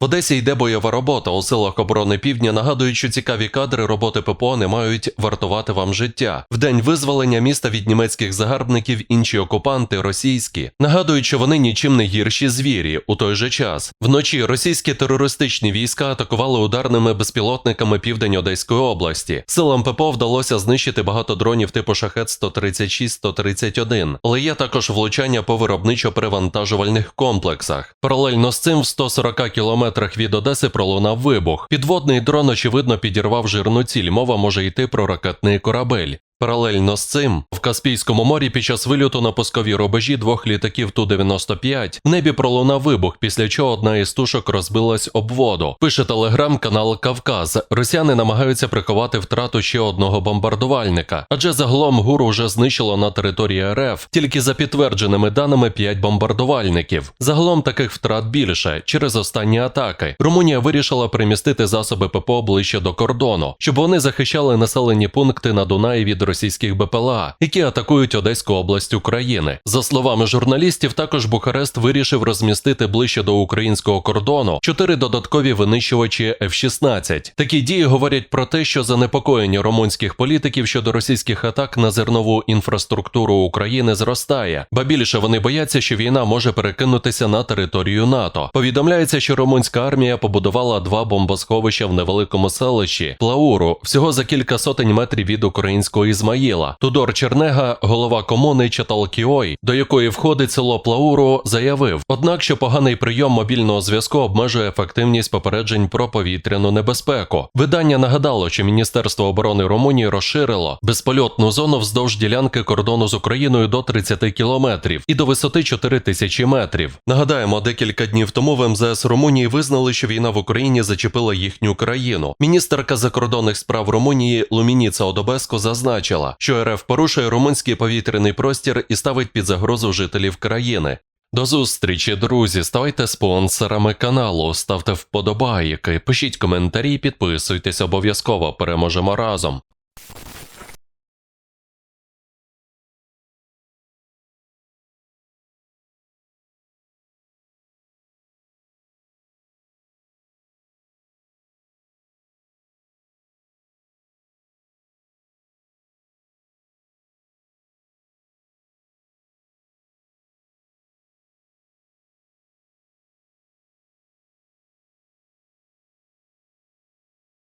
В Одесі йде бойова робота у силах оборони півдня. Нагадують, що цікаві кадри роботи ППО не мають вартувати вам життя. В день визволення міста від німецьких загарбників інші окупанти російські нагадують, що вони нічим не гірші звірі. У той же час вночі російські терористичні війська атакували ударними безпілотниками південь Одеської області. Силам ППО вдалося знищити багато дронів типу шахет 136-131, але є також влучання по виробничо-перевантажувальних комплексах. Паралельно з цим в 140 кілометрах від Одеси пролунав вибух. Підводний дрон, очевидно, підірвав жирну ціль. Мова може йти про ракетний корабель. Паралельно з цим, в Каспійському морі під час вильоту на пускові рубежі двох літаків Ту-95 в небі пролунав вибух, після чого одна із тушок розбилась об воду. Пише телеграм-канал Кавказ. Росіяни намагаються приховати втрату ще одного бомбардувальника, адже загалом ГУР уже знищило на території РФ тільки за підтвердженими даними 5 бомбардувальників. Загалом таких втрат більше через останні атаки. Румунія вирішила примістити засоби ППО ближче до кордону, щоб вони захищали населені пункти на Дунаї від російських БПЛА, які атакують Одеську область України. За словами журналістів, також Бухарест вирішив розмістити ближче до українського кордону чотири додаткові винищувачі F-16. Такі дії говорять про те, що занепокоєння румунських політиків щодо російських атак на зернову інфраструктуру України зростає, ба більше вони бояться, що війна може перекинутися на територію НАТО. Повідомляється, що румунська армія побудувала два бомбосховища в невеликому селищі Плауру всього за кілька сотень метрів від українського Ізмаїла. Тудор Чернега, голова комуни Чаталкіой, до якої входить село Плауру, заявив: однак, що поганий прийом мобільного зв'язку обмежує ефективність попереджень про повітряну небезпеку. Видання нагадало, що Міністерство оборони Румунії розширило безпольотну зону вздовж ділянки кордону з Україною до 30 кілометрів і до висоти 4 тисячі метрів. Нагадаємо, декілька днів тому в МЗС Румунії визнали, що війна в Україні зачепила їхню країну. Міністерка закордонних справ Румунії Лумініца Одобеско зазначила, що РФ порушує румунський повітряний простір і ставить під загрозу жителів країни. До зустрічі, друзі. Ставайте спонсорами каналу, ставте вподобайки, пишіть коментарі, підписуйтесь обов'язково. Переможемо разом.